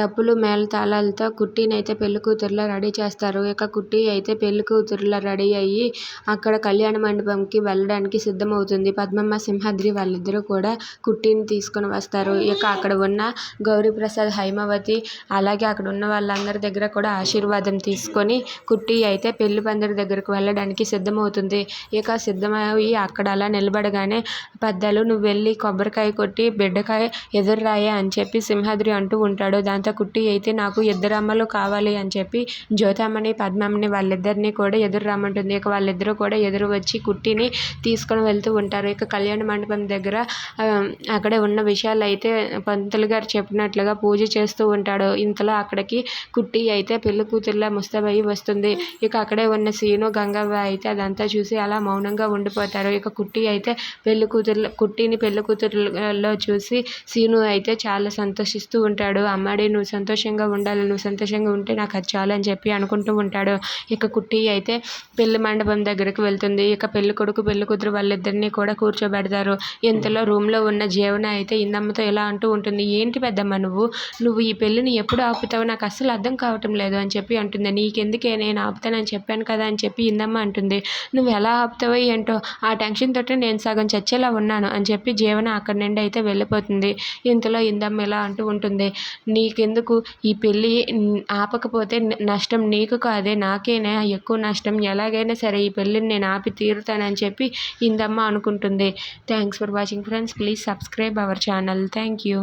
డప్పులు మేళతాళాలతో కుట్టినైతే అయితే రెడీ చేస్తారు. ఇక కుట్టి అయితే పెళ్ళికూతురులా రెడీ అయ్యి అక్కడ కళ్యాణ మండపంకి వెళ్ళడానికి సిద్ధమవుతుంది. పద్మమ్మ సింహాద్రి వాళ్ళిద్దరూ కూడా కుట్టిని తీసుకొని వస్తారు. ఇక అక్కడ ఉన్న గౌరీప్రసాద్ హైమావతి అలాగే అక్కడ ఉన్న వాళ్ళందరి దగ్గర కూడా ఆశీర్వాదం తీసుకొని కుట్టి అయితే పెళ్ళి పందిరి దగ్గరకు వెళ్ళడానికి సిద్ధమవుతుంది. ఇక సిద్ధమయ్యి అక్కడ అలా నిలబడగానే పెద్దలు నువ్వు వెళ్ళి కొబ్బరికాయ కొట్టి బిడ్డకాయ ఎదురు రాయే అని చెప్పి సింహాద్రి అంటూ ఉంటాడు. దాంతో కుట్టి అయితే నాకు ఇద్దరు అమ్మలు కావాలి అని చెప్పి జ్యోతమ్మని పద్మమ్మని వాళ్ళిద్దరిని కూడా ఎదురు రమ్మంటుంది. ఇక వాళ్ళిద్దరూ కూడా ఎదురు వచ్చి కుట్టిని తీసుకొని వెళ్తూ ఉంటారు. ఇక కళ్యాణ మండపం దగ్గర అక్కడే ఉన్న విషయాలు అయితే పంతులు గారు చెప్పినట్లుగా పూజ చేస్తూ ఉంటాడు. ఇంతలో అక్కడికి కుట్టి అయితే పెళ్ళి కూతురులా ముస్తాబయ్యి వస్తుంది. ఇక అక్కడే ఉన్న సీను గంగవ్వ అయితే అదంతా చూసి అలా మౌనంగా ఉండిపోతారు. ఇక కుట్టి అయితే పెళ్ళి కూతురు కుట్టిని పెళ్ళి కూతురులో చూసి సీను అయితే చాలా సంతోషిస్తూ ఉంటాడు. అమ్మాడి నువ్వు సంతోషంగా ఉండాలి నువ్వు సంతోషంగా ఉంటే నాకు అది చాలు అని చెప్పి అనుకుంటూ ఉంటాడు. ఇక కుట్టి అయితే పెళ్ళి మండపం దగ్గరికి వెళ్తుంది. ఇక పెళ్ళి కొడుకు పెళ్ళి కూతురు వాళ్ళిద్దరిని కూడా కూర్చోబెడతారు. ఇంతలో రూమ్లో ఉన్న జీవన అయితే ఇందమ్మతో ఇలా అంటూ ఉంటుంది ఏంటి పెద్దమ్మ నువ్వు? నువ్వు ఈ పెళ్ళిని ఎప్పుడు ఆపుతావు నాకు అస్సలు అర్థం కావటం లేదు అని చెప్పి అంటుంది. నీకెందుకే? నేను ఆపుతానని చెప్పాను కదా అని చెప్పి ఇందమ్మ అంటుంది. నువ్వు ఎలా ఆపుతావో ఏంటో? ఆ టెన్షన్ తోటి నేను సగం చచ్చేలా ఉన్నాను అని చెప్పి జీవన అక్కడి నుండి అయితే వెళ్ళిపోతుంది. ఇంతలో ఇందమ్మ ఇలా అంటూ ఉంటుంది. నీ నీకెందుకు? ఈ పెళ్ళి ఆపకపోతే నష్టం నీకు కాదే నాకేనే ఎక్కువ నష్టం ఎలాగైనా సరే ఈ పెళ్ళిని నేను ఆపి తీరుతానని చెప్పి ఇందమ్మ అనుకుంటుంది. Thanks for watching friends. Please subscribe our channel. Thank you.